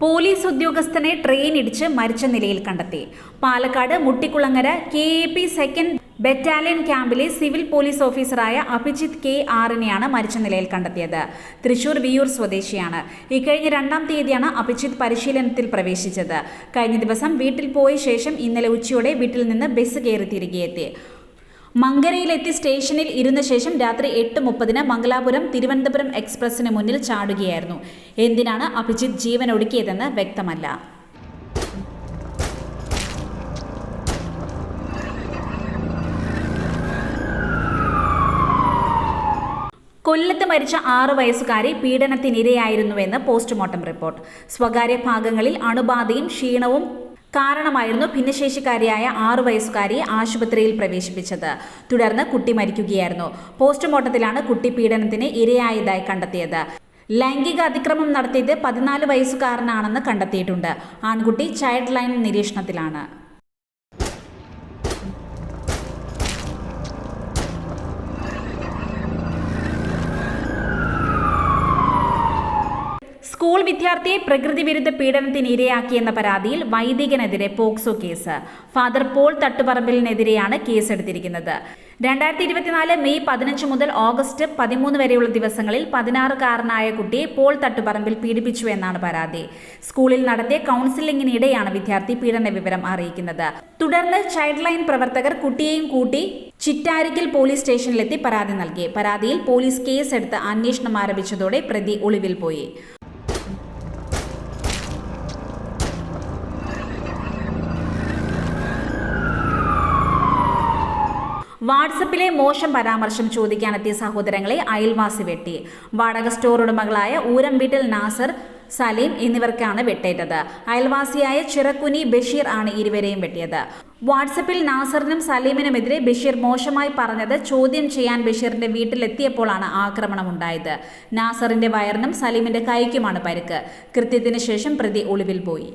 Police ഉദ്യോഗസ്ഥനെ train ഇടിച്ച് മരിച്ച നിലയിൽ കണ്ടെത്തി. Palakkad Muttikulangara K A P second battalion ക്യാമ്പിലെ സിവിൽ പോലീസ് ഓഫീസറായ അഭിജിത് കെ ആറിനെയാണ് മരിച്ച നിലയിൽ കണ്ടെത്തിയത്. തൃശൂർ വിയൂർ സ്വദേശിയാണ്. ഇക്കഴിഞ്ഞ രണ്ടാം തീയതിയാണ് അഭിജിത് പരിശീലനത്തിൽ പ്രവേശിച്ചത്. കഴിഞ്ഞ ദിവസം വീട്ടിൽ പോയ ശേഷം ഇന്നലെ ഉച്ചയോടെ വീട്ടിൽ നിന്ന് ബസ് കയറി തിരികെ എത്തി. മങ്കരയിലെത്തി സ്റ്റേഷനിൽ ഇരുന്ന ശേഷം രാത്രി എട്ട് മുപ്പതിന് മംഗലാപുരം തിരുവനന്തപുരം എക്സ്പ്രസിന് മുന്നിൽ ചാടുകയായിരുന്നു. എന്തിനാണ് അഭിജിത്ത് ജീവൻ ഒടുക്കിയതെന്ന് വ്യക്തമല്ല. കൊല്ലത്ത് മരിച്ച ആറ് വയസ്സുകാരി പീഡനത്തിനിരയായിരുന്നുവെന്ന് പോസ്റ്റ്മോർട്ടം റിപ്പോർട്ട്. സ്വകാര്യ ഭാഗങ്ങളിൽ അണുബാധയും ക്ഷീണവും കാരണമായിരുന്നു ഭിന്നശേഷിക്കാരിയായ ആറു വയസ്സുകാരിയെ ആശുപത്രിയിൽ പ്രവേശിപ്പിച്ചത്. തുടർന്ന് കുട്ടി മരിക്കുകയായിരുന്നു. പോസ്റ്റ്മോർട്ടത്തിലാണ് കുട്ടി പീഡനത്തിന് ഇരയായതായി കണ്ടെത്തിയത്. ലൈംഗിക അതിക്രമം നടത്തിയത് പതിനാല് വയസ്സുകാരനാണെന്ന് കണ്ടെത്തിയിട്ടുണ്ട്. ആൺകുട്ടി ചൈൽഡ് ലൈൻ നിരീക്ഷണത്തിലാണ്. സ്കൂൾ വിദ്യാർത്ഥിയെ പ്രകൃതി വിരുദ്ധ പീഡനത്തിന് ഇരയാക്കിയെന്ന പരാതിയിൽ വൈദികനെതിരെ പോക്സോ കേസ്. ഫാദർ പോൾ തട്ടുപറമ്പിലിനെതിരെയാണ് കേസെടുത്തിരിക്കുന്നത്. രണ്ടായിരത്തി ഇരുപത്തിനാല് മെയ് പതിനഞ്ച് മുതൽ ഓഗസ്റ്റ് പതിമൂന്ന് വരെയുള്ള ദിവസങ്ങളിൽ പതിനാറുകാരനായ കുട്ടിയെ പോൾ തട്ടുപറമ്പിൽ പീഡിപ്പിച്ചു എന്നാണ് പരാതി. സ്കൂളിൽ നടത്തിയ കൗൺസിലിംഗിനിടെയാണ് വിദ്യാർത്ഥി പീഡന വിവരം അറിയിക്കുന്നത്. തുടർന്ന് ചൈൽഡ് ലൈൻ പ്രവർത്തകർ കുട്ടിയെയും കൂട്ടി ചിറ്റാരിക്കൽ പോലീസ് സ്റ്റേഷനിലെത്തി പരാതി നൽകി. പരാതിയിൽ പോലീസ് കേസെടുത്ത് അന്വേഷണം ആരംഭിച്ചതോടെ പ്രതി ഒളിവിൽ പോയി. വാട്സപ്പിലെ മോശം പരാമർശം ചോദിക്കാനെത്തിയ സഹോദരങ്ങളെ അയൽവാസി വെട്ടി. വാടക സ്റ്റോർ ഉടമകളായ ഊരം വീട്ടിൽ നാസർ സലീം എന്നിവർക്കാണ് വെട്ടേറ്റത്. അയൽവാസിയായ ചിറക്കുനി ബഷീർ ആണ് ഇരുവരെയും വെട്ടിയത്. വാട്സപ്പിൽ നാസറിനും സലീമിനുമെതിരെ ബഷീർ മോശമായി പറഞ്ഞത് ചോദ്യം ചെയ്യാൻ ബഷീറിന്റെ വീട്ടിലെത്തിയപ്പോഴാണ് ആക്രമണം ഉണ്ടായത് നാസറിന്റെ വയറിനും സലീമിന്റെ കൈക്കുമാണ് പരിക്ക്. കൃത്യത്തിന് ശേഷം പ്രതി ഒളിവിൽ പോയി.